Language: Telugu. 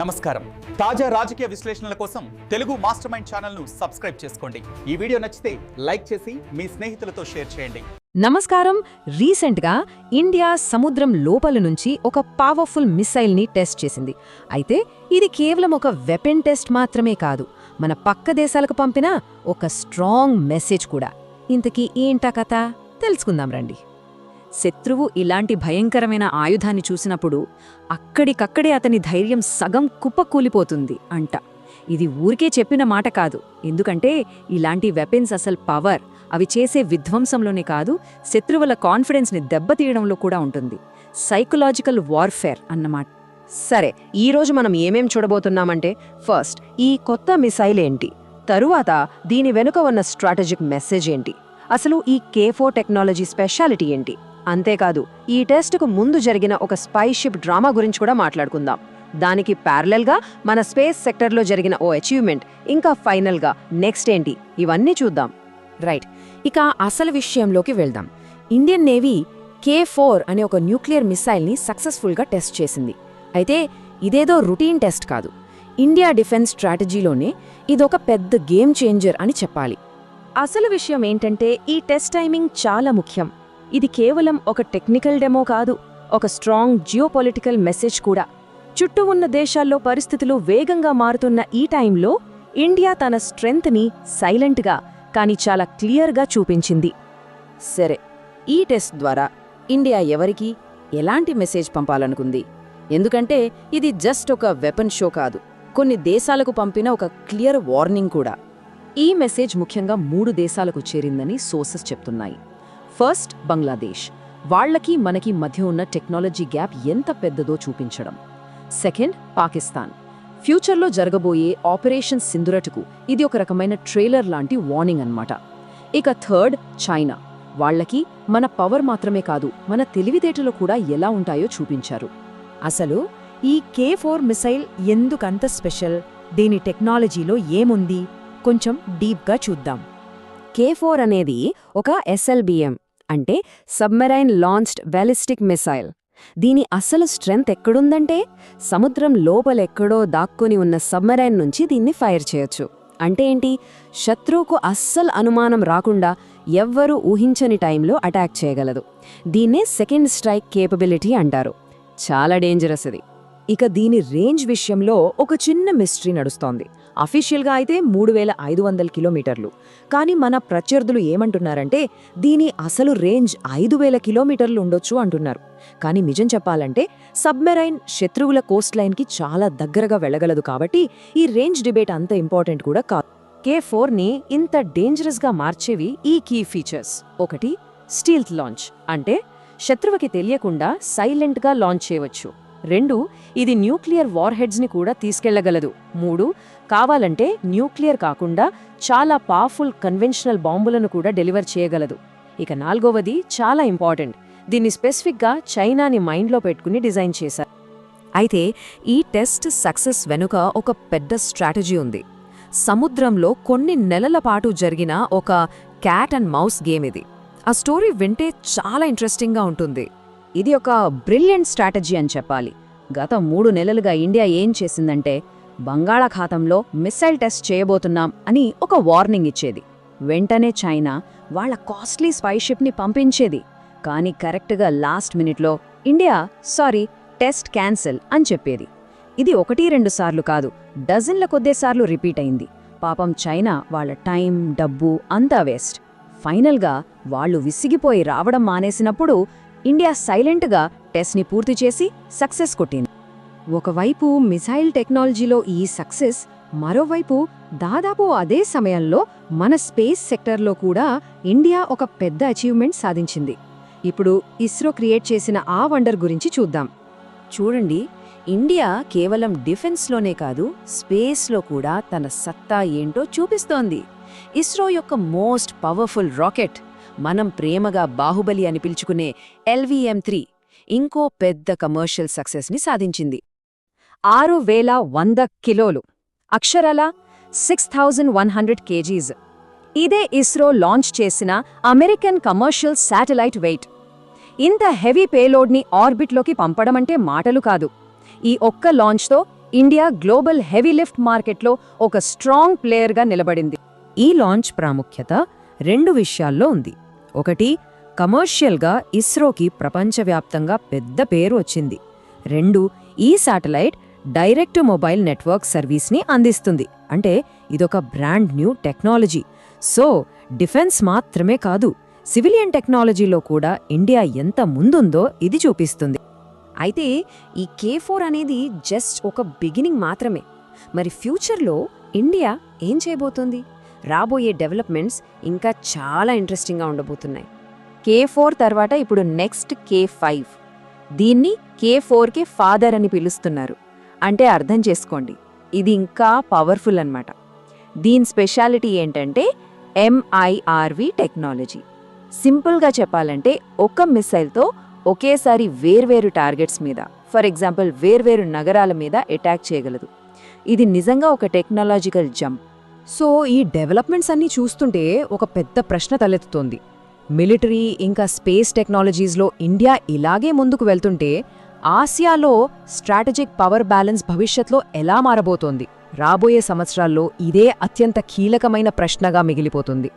నమస్కారం. తాజా రాజకీయ విశ్లేషణల కోసం తెలుగు మాస్టర్ మైండ్ ఛానల్ను సబ్స్క్రైబ్ చేసుకోండి. ఈ వీడియో నచ్చితే లైక్ చేసి మీ స్నేహితులతో షేర్ చేయండి. నమస్కారం. రీసెంట్గా ఇండియా సముద్రం లోపల నుంచి ఒక పవర్ఫుల్ మిసైల్ని టెస్ట్ చేసింది. అయితే ఇది కేవలం ఒక వెపన్ టెస్ట్ మాత్రమే కాదు మన పక్క దేశాలకు పంపిన ఒక స్ట్రాంగ్ మెసేజ్ కూడా. ఇంతకీ ఏంటా కథ? తెలుసుకుందాం రండి. శత్రువు ఇలాంటి భయంకరమైన ఆయుధాన్ని చూసినప్పుడు అక్కడికక్కడే అతని ధైర్యం సగం కుప్పకూలిపోతుంది అంట. ఇది ఊరికే చెప్పిన మాట కాదు. ఎందుకంటే ఇలాంటి వెపెన్స్ అసలు పవర్ అవి చేసే విధ్వంసంలోనే కాదు శత్రువుల కాన్ఫిడెన్స్ని దెబ్బతీయడంలో కూడా ఉంటుంది. సైకలాజికల్ వార్ఫేర్ అన్నమాట. సరే ఈరోజు మనం ఏమేం చూడబోతున్నామంటే ఫస్ట్ ఈ కొత్త మిసైల్ ఏంటి? తరువాత దీని వెనుక ఉన్న స్ట్రాటజిక్ మెసేజ్ ఏంటి? అసలు ఈ కేఫో టెక్నాలజీ స్పెషాలిటీ ఏంటి? అంతేకాదు ఈ టెస్ట్కు ముందు జరిగిన ఒక స్పైషిప్ డ్రామా గురించి కూడా మాట్లాడుకుందాం. దానికి ప్యారలల్గా మన స్పేస్ సెక్టర్లో జరిగిన ఓ అచీవ్మెంట్ ఇంకా ఫైనల్గా నెక్స్ట్ ఏంటి? ఇవన్నీ చూద్దాం. రైట్ ఇక అసలు విషయంలోకి వెళ్దాం. ఇండియన్ నేవీ కే ఫోర్ అనే ఒక న్యూక్లియర్ మిసైల్ని సక్సెస్ఫుల్గా టెస్ట్ చేసింది. అయితే ఇదేదో రుటీన్ టెస్ట్ కాదు. ఇండియా డిఫెన్స్ స్ట్రాటజీలోనే ఇదొక పెద్ద గేమ్ చేంజర్ అని చెప్పాలి. అసలు విషయం ఏంటంటే ఈ టెస్ట్ టైమింగ్ చాలా ముఖ్యం. ఇది కేవలం ఒక టెక్నికల్ డెమో కాదు ఒక స్ట్రాంగ్ జియోపొలిటికల్ మెసేజ్ కూడా. చుట్టూ ఉన్న దేశాల్లో పరిస్థితులు వేగంగా మారుతున్న ఈ టైంలో ఇండియా తన స్ట్రెంగ్త్ని సైలెంట్గా కానీ చాలా క్లియర్గా చూపించింది. సరే ఈ టెస్ట్ ద్వారా ఇండియా ఎవరికి ఎలాంటి మెసేజ్ పంపాలనుకుంది? ఎందుకంటే ఇది జస్ట్ ఒక వెపన్ షో కాదు కొన్ని దేశాలకు పంపిన ఒక క్లియర్ వార్నింగ్ కూడా. ఈ మెసేజ్ ముఖ్యంగా మూడు దేశాలకు చేరిందని సోర్సెస్ చెప్తున్నాయి. ఫస్ట్ బంగ్లాదేశ్. వాళ్ళకి మనకి మధ్య ఉన్న టెక్నాలజీ గ్యాప్ ఎంత పెద్దదో చూపించడం. సెకండ్ పాకిస్తాన్. ఫ్యూచర్లో జరగబోయే ఆపరేషన్ సింధురటుకు ఇది ఒక రకమైన ట్రైలర్ లాంటి వార్నింగ్ అన్నమాట. ఇక థర్డ్ చైనా. వాళ్ళకి మన పవర్ మాత్రమే కాదు మన తెలివితేటలు కూడా ఎలా ఉంటాయో చూపించారు. అసలు ఈ కే ఫోర్ మిసైల్ ఎందుకంత స్పెషల్? దీని టెక్నాలజీలో ఏముంది? కొంచెం డీప్గా చూద్దాం. కే ఫోర్ అనేది ఒక ఎస్ఎల్బిఎం. అంటే సబ్మెరైన్ లాంచ్డ్ బ్యాలిస్టిక్ మిసైల్. దీని అసలు స్ట్రెంగ్త్ ఎక్కడుందంటే సముద్రం లోపలెక్కడో దాక్కుని ఉన్న సబ్మెరైన్ నుంచి దీన్ని ఫైర్ చేయొచ్చు. అంటే ఏంటి? శత్రువుకు అస్సలు అనుమానం రాకుండా ఎవ్వరూ ఊహించని టైంలో అటాక్ చేయగలదు. దీన్నే సెకండ్ స్ట్రైక్ కేపబిలిటీ అంటారు. చాలా డేంజరస్ ఇది. ఇక దీని రేంజ్ విషయంలో ఒక చిన్న మిస్టరీ నడుస్తోంది. అఫీషియల్గా అయితే మూడు వేల ఐదు వందల కిలోమీటర్లు. కానీ మన ప్రత్యర్థులు ఏమంటున్నారంటే దీని అసలు రేంజ్ ఐదు వేల కిలోమీటర్లు ఉండొచ్చు అంటున్నారు. కానీ నిజం చెప్పాలంటే సబ్మెరైన్ శత్రువుల కోస్ట్ లైన్కి చాలా దగ్గరగా వెళ్ళగలదు కాబట్టి ఈ రేంజ్ డిబేట్ అంత ఇంపార్టెంట్ కూడా కాదు. కే ఫోర్ని ఇంత డేంజరస్గా మార్చేవి ఈ కీ ఫీచర్స్. ఒకటి స్టీల్త్ లాంచ్. అంటే శత్రువుకి తెలియకుండా సైలెంట్గా లాంచ్ చేయవచ్చు. రెండు ఇది న్యూక్లియర్ వార్హెడ్స్ని కూడా తీసుకెళ్ళగలదు. మూడు కావాలంటే న్యూక్లియర్ కాకుండా చాలా పవర్ఫుల్ కన్వెన్షనల్ బాంబులను కూడా డెలివర్ చేయగలదు. ఇక నాల్గవది చాలా ఇంపార్టెంట్ దీన్ని స్పెసిఫిక్గా చైనాని మైండ్లో పెట్టుకుని డిజైన్ చేశారు. అయితే ఈ టెస్ట్ సక్సెస్ వెనుక ఒక పెద్ద స్ట్రాటజీ ఉంది. సముద్రంలో కొన్ని నెలల పాటు జరిగిన ఒక క్యాట్ అండ్ మౌస్ గేమ్ ఇది. ఆ స్టోరీ వింటే చాలా ఇంట్రెస్టింగ్గా ఉంటుంది. ఇది ఒక బ్రిలియంట్ స్ట్రాటజీ అని చెప్పాలి. గత మూడు నెలలుగా ఇండియా ఏం చేసిందంటే బంగాళాఖాతంలో మిస్సైల్ టెస్ట్ చేయబోతున్నాం అని ఒక వార్నింగ్ ఇచ్చేది. వెంటనే చైనా వాళ్ళ కాస్ట్లీ స్పైషిప్ని పంపించేది. కానీ కరెక్ట్గా లాస్ట్ మినిట్లో ఇండియా సారీ టెస్ట్ క్యాన్సిల్ అని చెప్పేది. ఇది ఒకటి రెండు సార్లు కాదు డజన్ల కొద్దేసార్లు రిపీట్ అయింది. పాపం చైనా వాళ్ళ టైం డబ్బు అంతా వేస్ట్. ఫైనల్గా వాళ్ళు విసిగిపోయి రావడం మానేసినప్పుడు ఇండియా సైలెంట్గా టెస్ట్ని పూర్తి చేసి సక్సెస్ కొట్టింది. ఒకవైపు మిసైల్ టెక్నాలజీలో ఈ సక్సెస్ మరోవైపు దాదాపు అదే సమయంలో మన స్పేస్ సెక్టర్లో కూడా ఇండియా ఒక పెద్ద అచీవ్మెంట్ సాధించింది. ఇప్పుడు ఇస్రో క్రియేట్ చేసిన ఆ వండర్ గురించి చూద్దాం. చూడండి ఇండియా కేవలం డిఫెన్స్లోనే కాదు స్పేస్లో కూడా తన సత్తా ఏంటో చూపిస్తోంది. ఇస్రో యొక్క మోస్ట్ పవర్ఫుల్ రాకెట్ మనం ప్రేమగా బాహుబలి అని పిలుచుకునే ఎల్వీఎం త్రీ ఇంకో పెద్ద కమర్షియల్ సక్సెస్ని సాధించింది. ఆరు వేల వంద కిలోలు అక్షరాల six thousand one hundred KGs. ఇదే ఇస్రో లాంచ్ చేసిన అమెరికన్ కమర్షియల్ శాటిలైట్ వెయిట్. ఇంత హెవీ పేలోడ్ని ఆర్బిట్లోకి పంపడమంటే మాటలు కాదు. ఈ ఒక్క లాంచ్తో ఇండియా గ్లోబల్ హెవీ లిఫ్ట్ మార్కెట్లో ఒక స్ట్రాంగ్ ప్లేయర్గా నిలబడింది. ఈ లాంచ్ ప్రాముఖ్యత రెండు విషయాల్లో ఉంది. ఒకటి కమర్షియల్గా ఇస్రోకి ప్రపంచవ్యాప్తంగా పెద్ద పేరు వచ్చింది. రెండు ఈ శాటిలైట్ డైరెక్ట్ మొబైల్ నెట్వర్క్ సర్వీస్ని అందిస్తుంది. అంటే ఇదొక brand new technology. So defence మాత్రమే కాదు సివిలియన్ టెక్నాలజీలో కూడా ఇండియా ఎంత ముందుందో ఇది చూపిస్తుంది. అయితే ఈ కే ఫోర్ అనేది జస్ట్ ఒక బిగినింగ్ మాత్రమే. మరి ఫ్యూచర్లో ఇండియా ఏం చేయబోతుంది? రాబోయే డెవలప్మెంట్స్ ఇంకా చాలా ఇంట్రెస్టింగ్గా ఉండబోతున్నాయి. కే ఫోర్ తర్వాత ఇప్పుడు నెక్స్ట్ కే ఫైవ్. దీన్ని కే ఫోర్కి ఫాదర్ అని పిలుస్తున్నారు. అంటే అర్థం చేసుకోండి ఇది ఇంకా పవర్ఫుల్ అన్నమాట. దీని స్పెషాలిటీ ఏంటంటే ఎంఐఆర్వి టెక్నాలజీ. సింపుల్గా చెప్పాలంటే ఒక మిసైల్తో ఒకేసారి వేర్వేరు టార్గెట్స్ మీద ఫర్ ఎగ్జాంపుల్ వేర్వేరు నగరాల మీద అటాక్ చేయగలదు. ఇది నిజంగా ఒక టెక్నాలజికల్ జంప్. సో ఈ డెవలప్మెంట్స్ అన్నీ చూస్తుంటే ఒక పెద్ద ప్రశ్న తలెత్తుతోంది. మిలిటరీ ఇంకా స్పేస్ టెక్నాలజీస్లో ఇండియా ఇలాగే ముందుకు వెళ్తుంటే ఆసియాలో స్ట్రాటజిక్ పవర్ బ్యాలెన్స్ భవిష్యత్లో ఎలా మారబోతోంది? రాబోయే సంవత్సరాల్లో ఇదే అత్యంత కీలకమైన ప్రశ్నగా మిగిలిపోతుంది.